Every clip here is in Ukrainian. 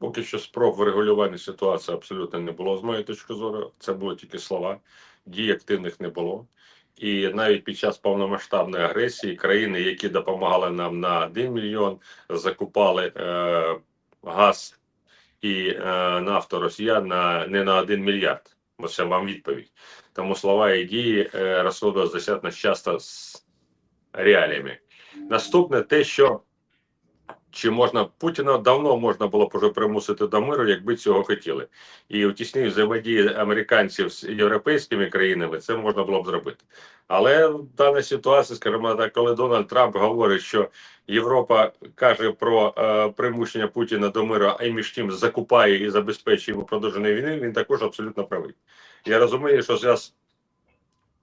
Поки що спроб врегулювання ситуації абсолютно не було з моєї точки зору. Це були тільки слова, дій активних не було. І навіть під час повномасштабної агресії країни, які допомагали нам на 1 мільйон, закупали е, газ і е, нафту росіян на не на 1 мільярд. Ось це вам відповідь. Тому слова і дії е, розходилися часто з реаліями. Наступне те, що чи можна Путіна давно можна було б уже примусити до миру, якби цього хотіли, і у тісній взаємодії американців з європейськими країнами це можна було б зробити. Але в даній ситуації, скажімо так, коли Дональд Трамп говорить, що Європа каже про е, примушення Путіна до миру, а й між тим закупає і забезпечує йому продовження війни, він також абсолютно правий. Я розумію, що зараз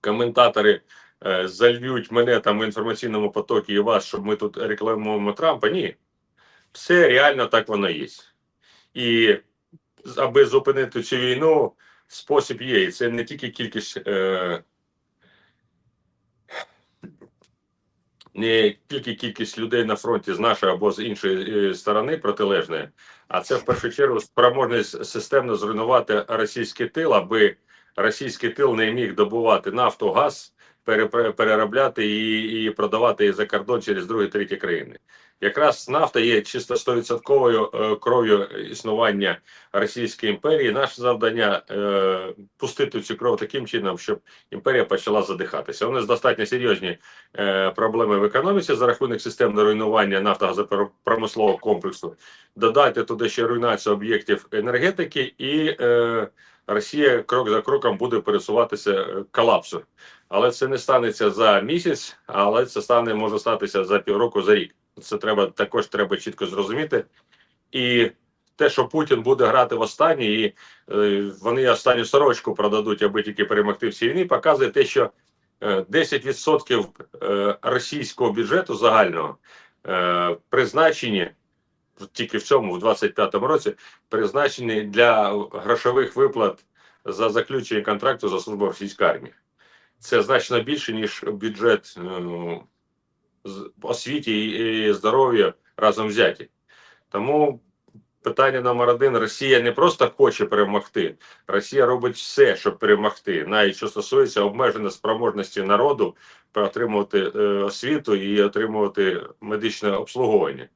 коментатори е, зальють мене там в інформаційному потокі і вас, щоб ми тут рекламуємо Трампа. Ні, все реально так воно є. І аби зупинити цю війну, спосіб є. І це не тільки кількість. Е, не тільки кількість людей на фронті з нашої або з іншої е, сторони протилежної, а це в першу чергу спроможність системно зруйнувати російський тил, аби російський тил не міг добувати нафту, газ, пере- пере- переробляти і, і продавати за кордон через другі треті країни. Якраз нафта є чисто 100% е, кров'ю існування Російської імперії. Наше завдання е, пустити цю кров таким чином, щоб імперія почала задихатися. У нас достатньо серйозні е, проблеми в економіці за рахунок системного руйнування нафтогазопромислового комплексу. Додайте туди ще руйнацію об'єктів енергетики, і Росія крок за кроком буде пересуватися колапсу. Але це не станеться за місяць, але це стане може статися за півроку за рік. Це треба також треба чітко зрозуміти. І те, що Путін буде грати в останній, і е, вони останню сорочку продадуть, аби тільки перемогти в цій війні, показує те, що е, 10% е, російського бюджету загального е, призначені тільки в цьому, в 25-му році, призначені для грошових виплат за заключення контракту за службу російської армії. Це значно більше, ніж бюджет е, з- освіті і здоров'я разом взяті. Тому питання номер один: Росія не просто хоче перемогти, Росія робить все, щоб перемогти, навіть що стосується обмеженої спроможності народу отримувати е, освіту і отримувати медичне обслуговування.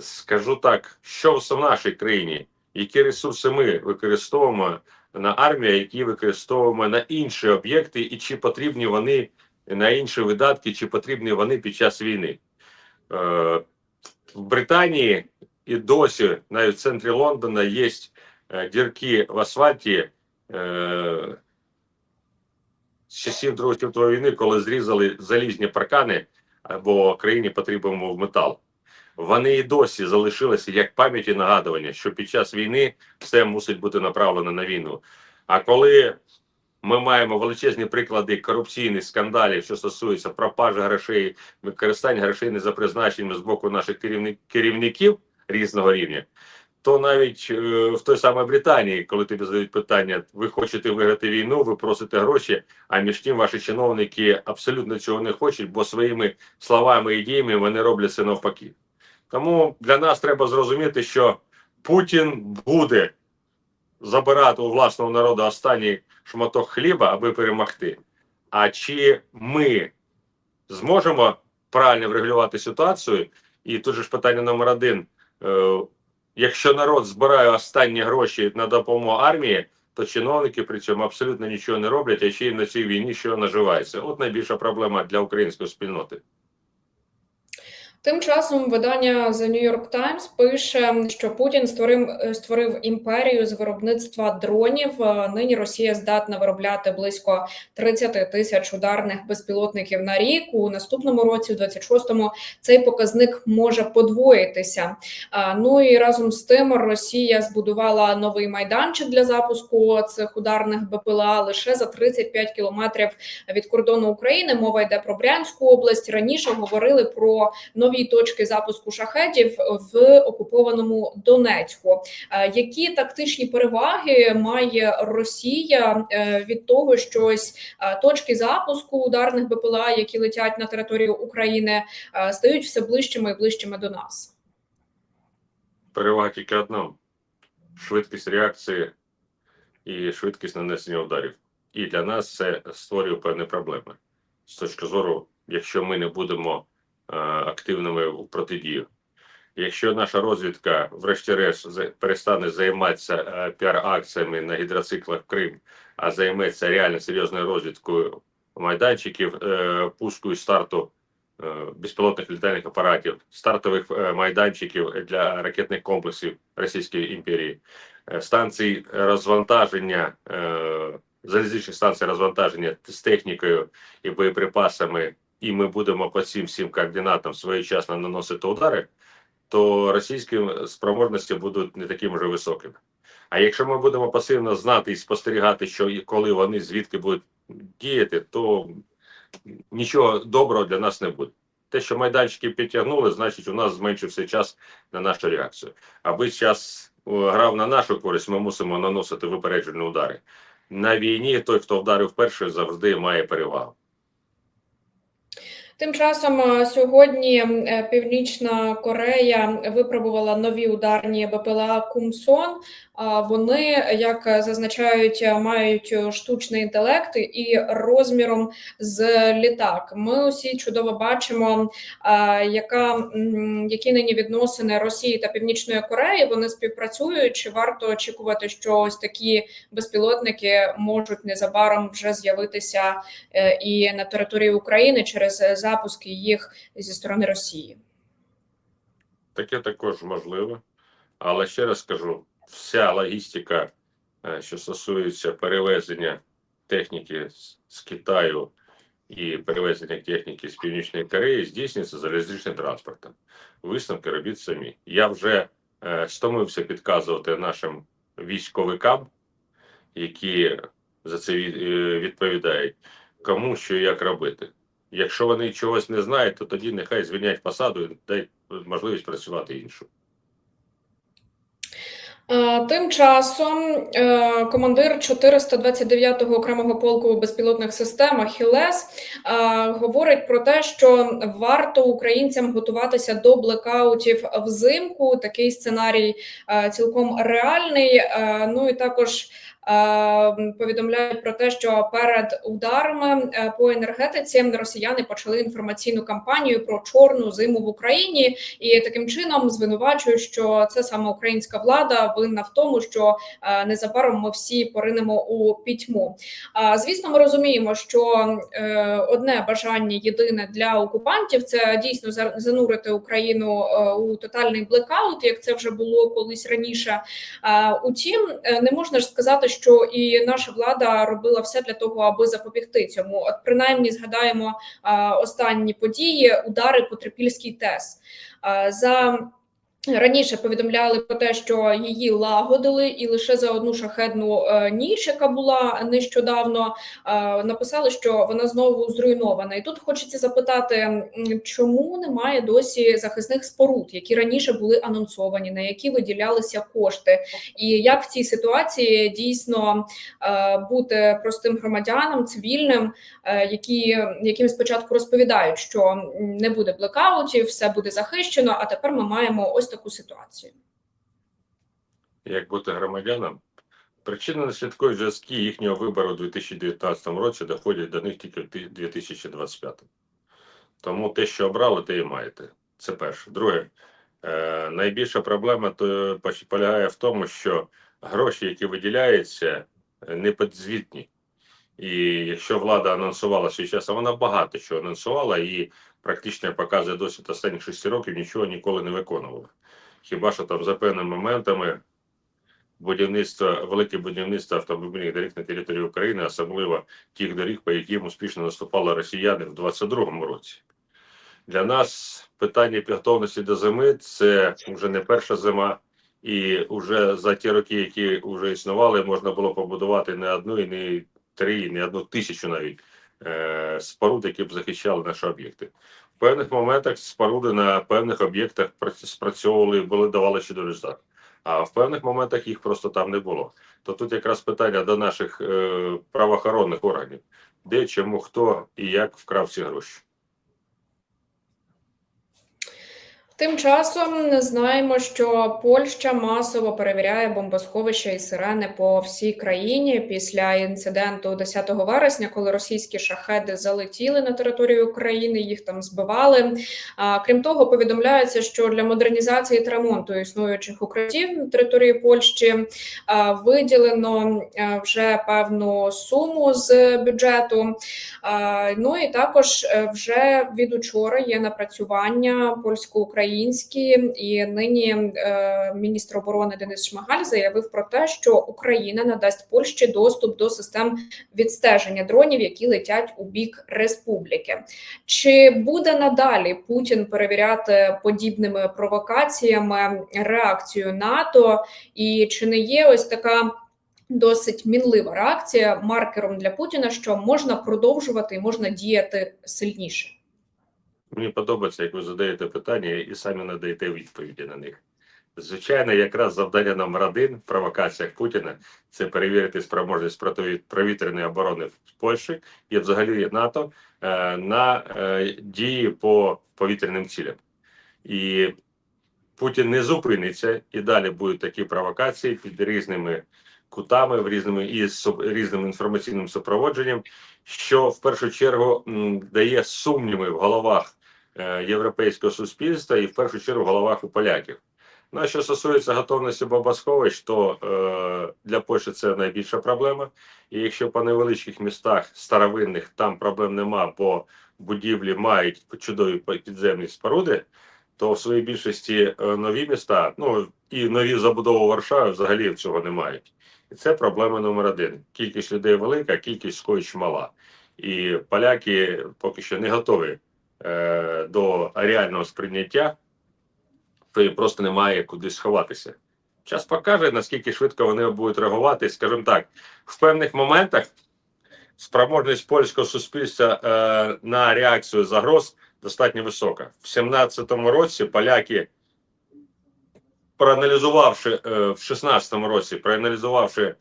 Скажу так, що в нашій країні, які ресурси ми використовуємо на армію, які використовуємо на інші об'єкти, і чи потрібні вони на інші видатки, чи потрібні вони під час війни. Е, в Британії і досі, навіть в центрі Лондона, є е, дірки в асфальті е, з часів Другої світової війни, коли зрізали залізні паркани, бо країні потрібен був метал. Вони і досі залишилися як пам'ять і нагадування, що під час війни все мусить бути направлено на війну. А коли ми маємо величезні приклади корупційних скандалів, що стосуються пропажі грошей, використання грошей не за призначенням з боку наших керівників різного рівня, то навіть е, в той самій Британії, коли тобі задають питання, ви хочете виграти війну, ви просите гроші, а між тим ваші чиновники абсолютно цього не хочуть, бо своїми словами і діями вони роблять це навпаки. Тому для нас треба зрозуміти, що Путін буде забирати у власного народу останній шматок хліба, аби перемогти. А чи ми зможемо правильно врегулювати ситуацію? І тут же ж питання номер один: Е, якщо народ збирає останні гроші на допомогу армії, то чиновники при цьому абсолютно нічого не роблять, а ще й на цій війні що наживається. От найбільша проблема для української спільноти. Тим часом видання The New York Times пише, що Путін створив створив імперію з виробництва дронів. Е, Нині Росія здатна виробляти близько 30 тисяч ударних безпілотників на рік. У наступному році, у 26-му, цей показник може подвоїтися. Ну і разом з тим Росія збудувала новий майданчик для запуску цих ударних БПЛА лише за 35 кілометрів від кордону України. Мова йде про Брянську область. Раніше говорили про нові точки запуску шахетів в окупованому Донецьку. Е, Які тактичні переваги має Росія е, від того, що ось е, точки запуску ударних БПЛА, які летять на територію України, стають все ближчими і ближчими до нас? Перевага тільки одна. швидкість реакції і швидкість нанесення ударів. І для нас це створює певні проблеми з точки зору, якщо ми не будемо активними у протидію. Якщо наша розвідка, врешті-решт, перестане займатися е, піар-акціями на гідроциклах Крим, а займеться реально серйозною розвідкою майданчиків, е, пуску і старту е, безпілотних літальних апаратів, стартових е, майданчиків для ракетних комплексів Російської імперії, е, станцій розвантаження, е, залізничних станцій розвантаження з технікою і боєприпасами, і ми будемо по цим всім координатам своєчасно наносити удари, то російські спроможності будуть не такими вже високими. А якщо ми будемо пасивно знати і спостерігати, що коли вони звідки будуть діяти, то нічого доброго для нас не буде. Те, що майданчики підтягнули, значить, у нас зменшився час на нашу реакцію. Аби час е, грав на нашу користь, ми мусимо наносити випереджені удари. На війні той, хто вдарив перший, завжди має перевагу. Тим часом е, сьогодні е, Північна Корея випробувала нові ударні БПЛА Кумсон. Вони, як зазначають, мають штучний інтелект і розміром з літак. Ми усі чудово бачимо, яка які нині відносини Росії та Північної Кореї. Вони співпрацюють. Чи варто очікувати, що ось такі безпілотники можуть незабаром вже з'явитися е, і на території України через запуски їх зі сторони Росії? Таке також можливо. Але ще раз скажу: вся логістика, е, що стосується перевезення техніки з- Китаю і перевезення техніки з Північної Кореї, здійснюється залізничним транспортом. Висновки робіть самі. Я вже е, стомився підказувати нашим військовикам, які за це е, відповідають, кому що як робити. Якщо вони чогось не знають, то тоді нехай звільнять посаду і дай можливість працювати іншу. Е, Тим часом е, командир 429-го окремого полку безпілотних систем Ахілес е, говорить про те, що варто українцям готуватися до блекаутів взимку. Такий сценарій цілком реальний. Ну і також повідомляють про те, що перед ударами е, по енергетиці росіяни почали інформаційну кампанію про чорну зиму в Україні і таким чином звинувачують, що це саме українська влада винна в тому, що е, незабаром ми всі поринемо у пітьму. А звісно, ми розуміємо, що е, одне бажання єдине для окупантів це дійсно за- занурити Україну у тотальний блекаут, як це вже було колись раніше. Утім, не можна ж сказати, що і наша влада робила все для того, аби запобігти цьому. От принаймні згадаємо останні події, удари по Трипільській ТЕС. За Раніше повідомляли про те, що її лагодили, і лише за одну шахедну е, ніч, яка була нещодавно, е, написали, що вона знову зруйнована. І тут хочеться запитати, чому немає досі захисних споруд, які раніше були анонсовані, на які виділялися кошти, і як в цій ситуації дійсно е, бути простим громадянам, цивільним, які яким спочатку розповідають, що не буде блекаутів, все буде захищено. А тепер ми маємо ось таку ситуацію. як бути громадянам. Причини наслідкові зв'язки їхнього вибору у 2019 році доходять до них тільки в ті- 2025. Тому те, що обрали, те і маєте. Це перше. Друге, е, найбільша проблема то полягає в тому, що гроші, які виділяються, не підзвітні. І якщо влада анонсувала свій час, а вона багато що анонсувала і практично показує досвід останніх шести років, нічого ніколи не виконувала. Хіба що там за певними моментами будівництво, велике будівництво автомобільних доріг на території України, особливо тих доріг, по яким успішно наступали росіяни в 22-му році. Для нас питання готовності до зими це вже не перша зима, і вже за ті роки, які вже існували, можна було побудувати не одну, і не три, і не одну тисячу навіть е, споруд, які б захищали наші об'єкти. Певних моментах споруди на певних об'єктах прац- спрацьовували, були давали ще до результат. А в певних моментах їх просто там не було. То тут якраз питання до наших е, правоохоронних органів: де, чому, хто і як вкрав ці гроші. Тим часом знаємо, що Польща масово перевіряє бомбосховища і сирени по всій країні після інциденту 10 вересня, коли російські шахеди залетіли на територію України, їх там збивали. А, крім того, повідомляється, що для модернізації та ремонту існуючих укриттів на території Польщі виділено вже певну суму з бюджету. Ну і також е, вже від учора є напрацювання польсько-українські, і нині е, міністр оборони Денис Шмигаль заявив про те, що Україна надасть Польщі доступ до систем відстеження дронів, які летять у бік республіки. Чи буде надалі Путін перевіряти подібними провокаціями реакцію НАТО, і чи не є ось така? Досить мінлива реакція маркером для Путіна, що можна продовжувати і можна діяти сильніше. Мені подобається, як ви задаєте питання і самі надаєте відповіді на них. Звичайно, якраз завдання номер один в провокаціях Путіна це перевірити спроможність протиповітряної оборони в Польщі і взагалі НАТО е, на е, дії по повітряним цілям. І Путін не зупиниться і далі будуть такі провокації під різними кутами, в різними і з різним інформаційним супроводженням, що в першу чергу дає сумніви в головах європейського суспільства і в першу чергу в головах у поляків. Ну а що стосується готовності бомбосховищ, то е, для Польщі це найбільша проблема. І якщо по невеличких містах старовинних там проблем нема, бо будівлі мають чудові підземні споруди, то в своїй більшості е, нові міста, ну і нові забудови Варшави взагалі цього не мають. І це проблема номер один. Кількість людей велика, кількість скоч мала. І поляки поки що не готові е, до реального сприйняття, то їм просто немає куди сховатися. Час покаже, наскільки швидко вони будуть реагувати. Скажімо так, в певних моментах спроможність польського суспільства е, на реакцію загроз достатньо висока. В 17-му році поляки, проаналізувавши е, в 16-му році, проаналізувавши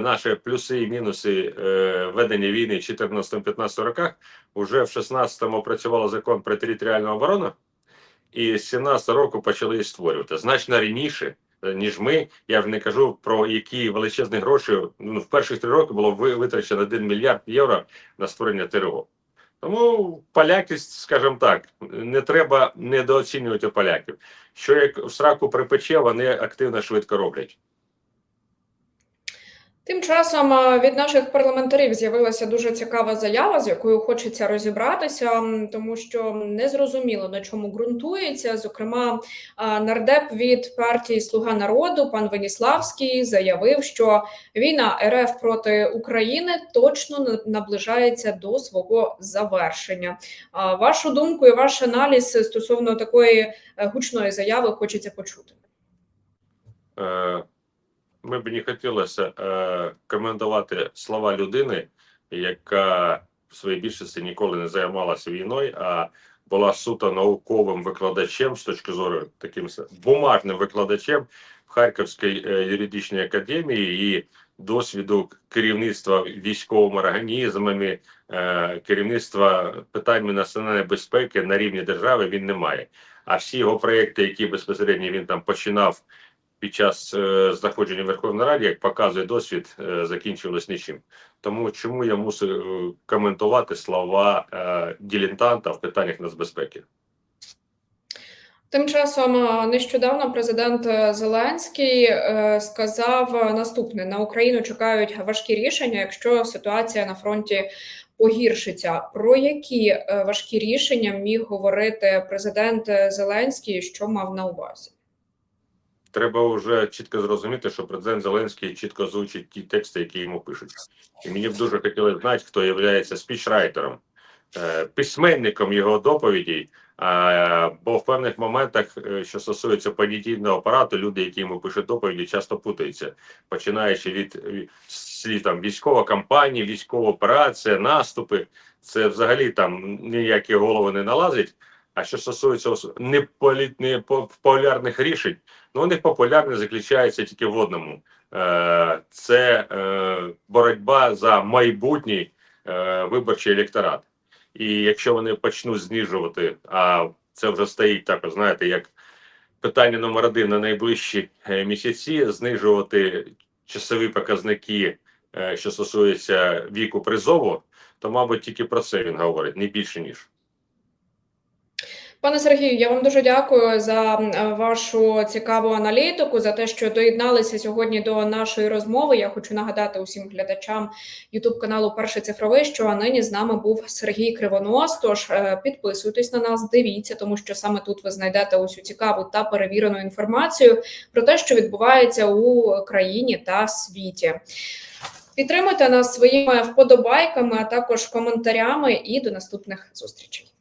наші плюси і мінуси е, ведення війни в 14-15 роках, вже в 16-му працював закон про територіальну оборону, і з 17 року почали її створювати. Значно раніше, е, ніж ми. Я вже не кажу про які величезні гроші. Ну, в перших три роки було витрачено 1 мільярд євро на створення ТРО. Тому поляки, скажімо так, не треба недооцінювати поляків. Що як в сраку припече, вони активно швидко роблять. Тим часом е, від наших парламентарів з'явилася дуже цікава заява, з якою хочеться розібратися, тому що не зрозуміло на чому ґрунтується. Зокрема, е, нардеп від партії Слуга народу пан Веніславський заявив, що війна РФ проти України точно на- наближається до свого завершення. Вашу думку і ваш аналіз стосовно такої е, гучної заяви хочеться почути. Ми б не хотілося е, коментувати слова людини, яка в своїй більшості ніколи не займалася війною, а була суто науковим викладачем з точки зору таким бумажним викладачем в Харківській е, юридичній академії і досвіду керівництва військовими організмами, е, керівництва питаннями національної безпеки на рівні держави він не має. А всі його проекти, які безпосередньо він там починав під час е, знаходження в Верховній Раді, як показує досвід, е, закінчилось нічим. Тому чому я мусив е, коментувати слова е, дилетанта в питаннях нацбезпеки? Тим часом е, нещодавно президент е, Зеленський сказав наступне: на Україну чекають важкі рішення, якщо ситуація на фронті погіршиться. Про які важкі рішення міг говорити президент Зеленський, що мав на увазі? Треба вже чітко зрозуміти, що президент Зеленський чітко озвучить ті тексти, які йому пишуть. І мені б дуже хотілося знати, хто є спічрайтером, е, письменником його доповідей. Бо в певних моментах, е, що стосується понятійного апарату, люди, які йому пишуть доповіді, часто путаються, починаючи від слів там військова кампанія, військова операція, наступи. Це взагалі там ніякі голови не налазить. А що стосується ос- не по- популярних рішень, ну у них популярність заключається тільки в одному: Е, це е, боротьба за майбутній е, виборчий електорат. І якщо вони почнуть знижувати, а це вже стоїть також, знаєте, як питання номер один на найближчі місяці знижувати часові показники, що стосується віку призову, то, мабуть, тільки про це він говорить, не більше ніж. Пане Сергію, я вам дуже дякую за е, вашу цікаву аналітику, за те, що доєдналися сьогодні до нашої розмови. Я хочу нагадати усім глядачам Ютуб каналу Перший цифровий, що нині з нами був Сергій Кривонос. Тож е, підписуйтесь на нас, дивіться, тому що саме тут ви знайдете усю цікаву та перевірену інформацію про те, що відбувається у країні та світі. Підтримуйте нас своїми вподобайками, а також коментарями. І до наступних зустрічей.